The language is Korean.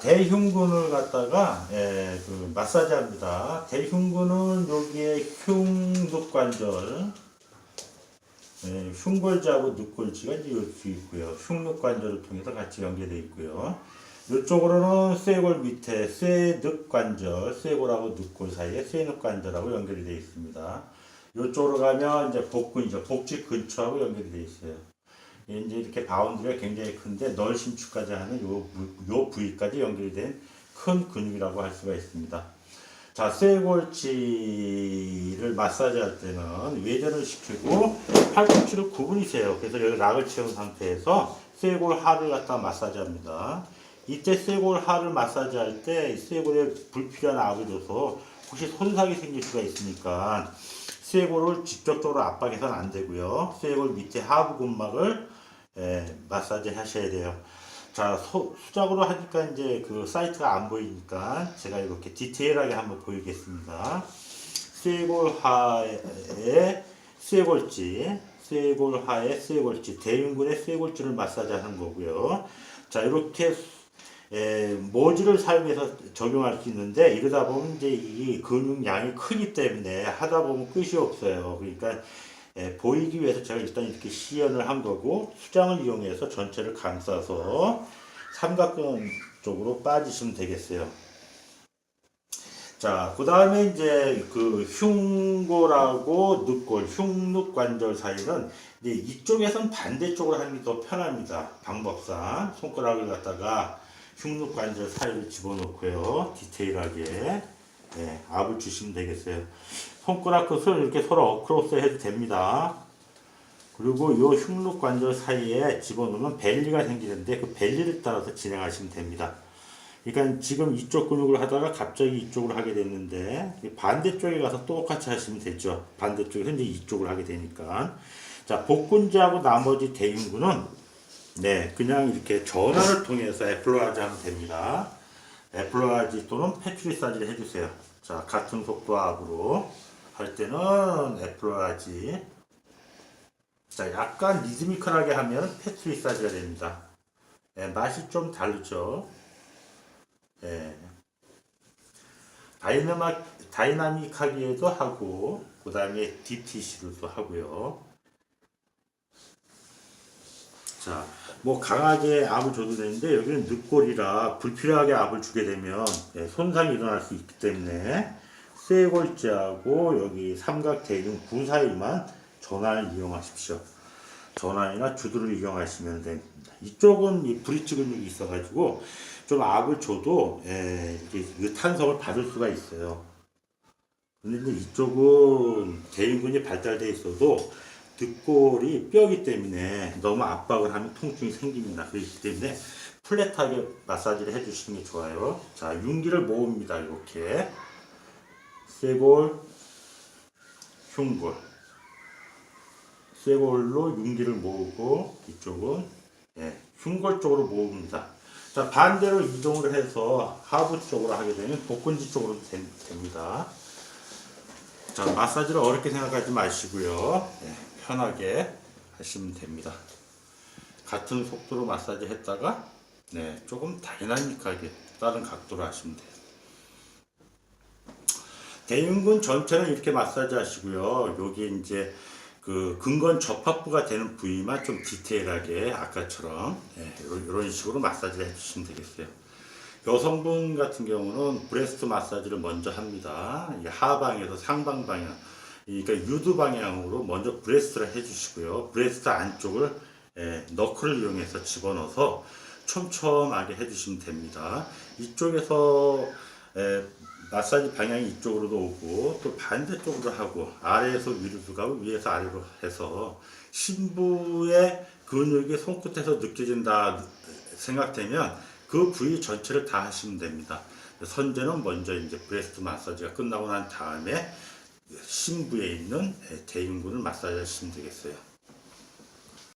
대흉근을 갖다가 예, 그 마사지합니다. 대흉근은 여기에 흉늑관절, 예, 흉골지하고 늑골지가 이제 여기 있고요. 흉늑관절을 통해서 같이 연계되어 있고요. 이쪽으로는 쇄골 밑에 쇄늑관절, 쇄골하고 늑골 사이에 쇄늑관절하고 연결이 되어 있습니다. 이쪽으로 가면 이제 복근이죠. 복지 근처하고 연결이 되어 있어요. 예, 이제 이렇게 바운드리가 굉장히 큰데 널 심축까지 하는 요, 부- 요 부위까지 연결이 된큰 근육이라고 할 수가 있습니다. 자, 쇄골지를 마사지할 때는 외전을 시키고 팔꿈치를 구분이 세요. 그래서 여기 락을 채운 상태에서 쇄골 하를 갖다 마사지합니다. 이때 쇄골 하를 마사지할 때 쇄골에 불필요한 압을 줘서 혹시 손상이 생길 수가 있으니까 쇄골을 직접적으로 압박해서는 안 되고요. 쇄골 밑에 하부 근막을 예, 마사지 하셔야 돼요. 자, 소- 수작으로 하니까 이제 그 사이트가 안 보이니까 제가 이렇게 디테일하게 한번 보이겠습니다. 쇄골하에 쇄골지, 쇄골하에 쇄골지, 대흉근의 쇄골지를 마사지 하는 거고요. 자, 이렇게 에, 모지를 사용해서 적용할 수 있는데 이러다 보면 이제 이 근육 양이 크기 때문에 하다 보면 끝이 없어요. 그러니까 에, 보이기 위해서 제가 일단 이렇게 시연을 한 거고 수장을 이용해서 전체를 감싸서 삼각근 쪽으로 빠지시면 되겠어요. 자, 그 다음에 이제 그 흉골하고 늑골, 흉늑 관절 사이는 이제 이쪽에선 반대쪽으로 하는 게 더 편합니다. 방법상 손가락을 갖다가 흉늑관절 사이를 집어넣고요. 디테일하게 네, 압을 주시면 되겠어요. 손가락 끝을 이렇게 서로 어크로스 해도 됩니다. 그리고 요 흉늑관절 사이에 집어넣으면 벨리가 생기는데 그 벨리를 따라서 진행하시면 됩니다. 그러니까 지금 이쪽 근육을 하다가 갑자기 이쪽으로 하게 됐는데 반대쪽에 가서 똑같이 하시면 되죠. 반대쪽에서 이제 이쪽을 하게 되니까. 자, 복근지하고 나머지 대흉근은 네, 그냥 이렇게 전화를 통해서 애플로아지 하면 됩니다. 애플로아지 또는 패츄리사지를 해주세요. 자, 같은 속도 압으로 할 때는 애플로아지. 자, 약간 리즈미컬하게 하면 패츄리사지가 됩니다. 네, 맛이 좀 다르죠. 예. 다이나믹, 다이나믹하게도 하고, 그 다음에 DTC로도 하고요. 자, 뭐 강하게 압을 줘도 되는데 여기는 늑골이라 불필요하게 압을 주게 되면 예, 손상이 일어날 수 있기 때문에 쇄골지하고 여기 삼각 대흉 구 사이만 전환을 이용하십시오. 전환이나 주두를 이용하시면 됩니다. 이쪽은 이 브릿지 근육이 있어가지고 좀 압을 줘도 예, 이게 그 탄성을 받을 수가 있어요. 근데 이쪽은 대흉근이 발달돼 있어도 늑골이 뼈기 때문에 너무 압박을 하면 통증이 생깁니다. 그렇기 때문에 플랫하게 마사지를 해주시는 게 좋아요. 자, 윤기를 모읍니다. 이렇게 쇄골, 흉골, 쇄골로 윤기를 모으고 이쪽은 예, 흉골 쪽으로 모읍니다. 자, 반대로 이동을 해서 하부 쪽으로 하게 되면 복근지 쪽으로 된- 됩니다. 자, 마사지를 어렵게 생각하지 마시고요. 네, 편하게 하시면 됩니다. 같은 속도로 마사지 했다가 네, 조금 다이나믹하게 다른 각도로 하시면 돼요. 대흉근 전체는 이렇게 마사지 하시고요. 여기 이제 그 근건 접합부가 되는 부위만 좀 디테일하게 아까처럼 네, 이런, 이런 식으로 마사지를 해주시면 되겠어요. 여성분 같은 경우는 브레스트 마사지를 먼저 합니다. 이 하방에서 상방 방향, 그러니까 유두 방향으로 먼저 브레스트를 해주시고요. 브레스트 안쪽을 예, 너클을 이용해서 집어넣어서 촘촘하게 해주시면 됩니다. 이쪽에서 예, 마사지 방향이 이쪽으로도 오고 또 반대쪽으로 하고 아래에서 위로도 가고 위에서 아래로 해서 신부의 근육이 손끝에서 느껴진다 생각되면 그 부위 전체를 다 하시면 됩니다. 선제는 먼저 이제 브레스트 마사지가 끝나고 난 다음에 신부에 있는 대흉근을 마사지 하시면 되겠어요.